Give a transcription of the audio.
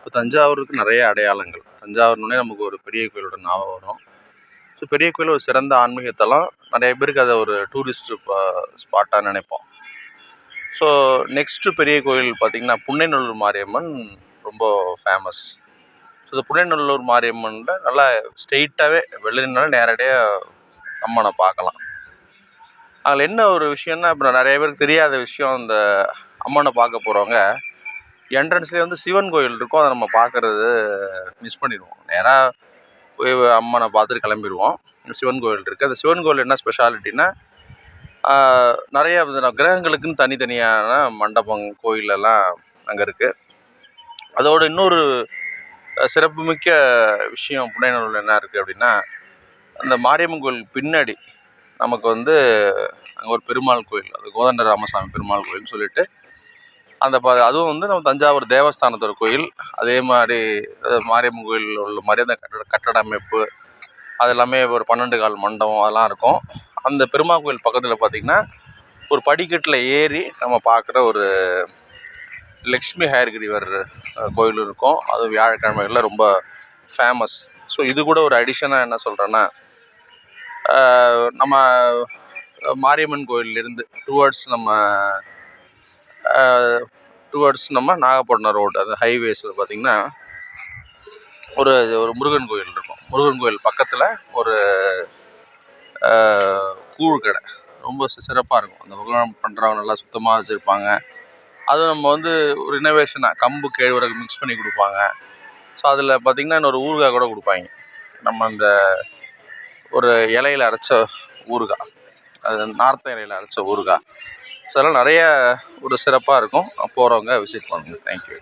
இப்போ தஞ்சாவூருக்கு நிறைய அடையாளங்கள். தஞ்சாவூர்னோடனே நமக்கு ஒரு பெரிய கோயிலோட ஞாபகம் வரும். ஸோ பெரிய கோயில் ஒரு சிறந்த ஆன்மீகத்தெல்லாம் நிறைய பேருக்கு அதை ஒரு டூரிஸ்ட்டு ஸ்பாட்டாக நினைப்போம். ஸோ நெக்ஸ்ட்டு பெரிய கோயில் பார்த்திங்கன்னா புன்னைநல்லூர் மாரியம்மன் ரொம்ப ஃபேமஸ் ஸோ இந்த புன்னைநல்லூர் மாரியம்மனில் நல்லா ஸ்ட்ரெயிட்டாகவே வெளிலனாலும் நேரடியாக அம்மனை பார்க்கலாம். அதில் என்ன ஒரு விஷயம்னா இப்போ நிறைய பேருக்கு தெரியாத விஷயம் அந்த அம்மனை பார்க்க போகிறவங்க என்ட்ரன்ஸ்லேயே வந்து சிவன் கோயில் இருக்கும். அதை நம்ம பார்க்குறது மிஸ் பண்ணிடுவோம். நேராக போய் அம்மனை பார்த்துட்டு கிளம்பிடுவோம். சிவன் கோயில் இருக்குது அந்த சிவன் கோயில் என்ன ஸ்பெஷாலிட்டின்னா நிறைய கிரகங்களுக்குன்னு தனித்தனியான மண்டபம் கோயிலெல்லாம் அங்கே இருக்குது அதோட இன்னொரு சிறப்புமிக்க விஷயம் புன்னைநல்லூரில் என்ன இருக்குது அப்படின்னா அந்த மாரியம்மன் கோயில் பின்னாடி நமக்கு வந்து அங்கே ஒரு பெருமாள் கோயில் அது கோதண்ட ராமசாமி பெருமாள் கோயில்னு சொல்லிட்டு அந்த ப அதுவும் வந்து நம்ம தஞ்சாவூர் தேவஸ்தானத்தோட கோயில் அதே மாதிரி மாரியம்மன் கோயிலில் உள்ள மாதிரி அந்த கட்டட கட்டட அமைப்பு அது எல்லாமே ஒரு பன்னெண்டு கால் மண்டபம் அதெல்லாம் இருக்கும். அந்த பெருமாள் கோயில் பக்கத்தில் பார்த்திங்கன்னா ஒரு படிக்கட்டில் ஏறி நம்ம பார்க்குற ஒரு லக்ஷ்மி ஹயர்கிரிவர் கோயில் இருக்கும். அது வியாழக்கிழமைகளில் ரொம்ப ஃபேமஸ் ஸோ இது கூட ஒரு அடிஷனாக என்ன சொல்கிறேன்னா நம்ம மாரியம்மன் கோயிலிருந்து டுவர்ட்ஸ் நம்ம டுவர்ட்ஸ் நம்ம நாகப்பட்டினம் ரோடு அந்த ஹைவேஸில் பார்த்திங்கன்னா ஒரு ஒரு முருகன் கோயில் இருக்கும். முருகன் கோயில் பக்கத்தில் ஒரு கூழ் கடை. ரொம்ப சிறப்பாக இருக்கும். அந்த பக்கம் பண்ணுறவங்க நல்லா சுத்தமாக வச்சுருப்பாங்க. அதுவும் நம்ம வந்து ஒரு இனோவேஷனாக கம்பு கேழ்வரகு மிக்ஸ் பண்ணி கொடுப்பாங்க. ஸோ அதில் பார்த்திங்கன்னா இன்னொரு ஊறுகாய் கூட கொடுப்பாங்க. நம்ம அந்த ஒரு இலையில அரைச்ச ஊறுகாய். அது நார்த்த இலையில அரைச்ச ஊறுகாய். ஸோ அதெல்லாம் நிறைய ஒரு சிறப்பாக இருக்கும். போகிறவங்க விசிட் பண்ணுங்கள் தேங்க்யூ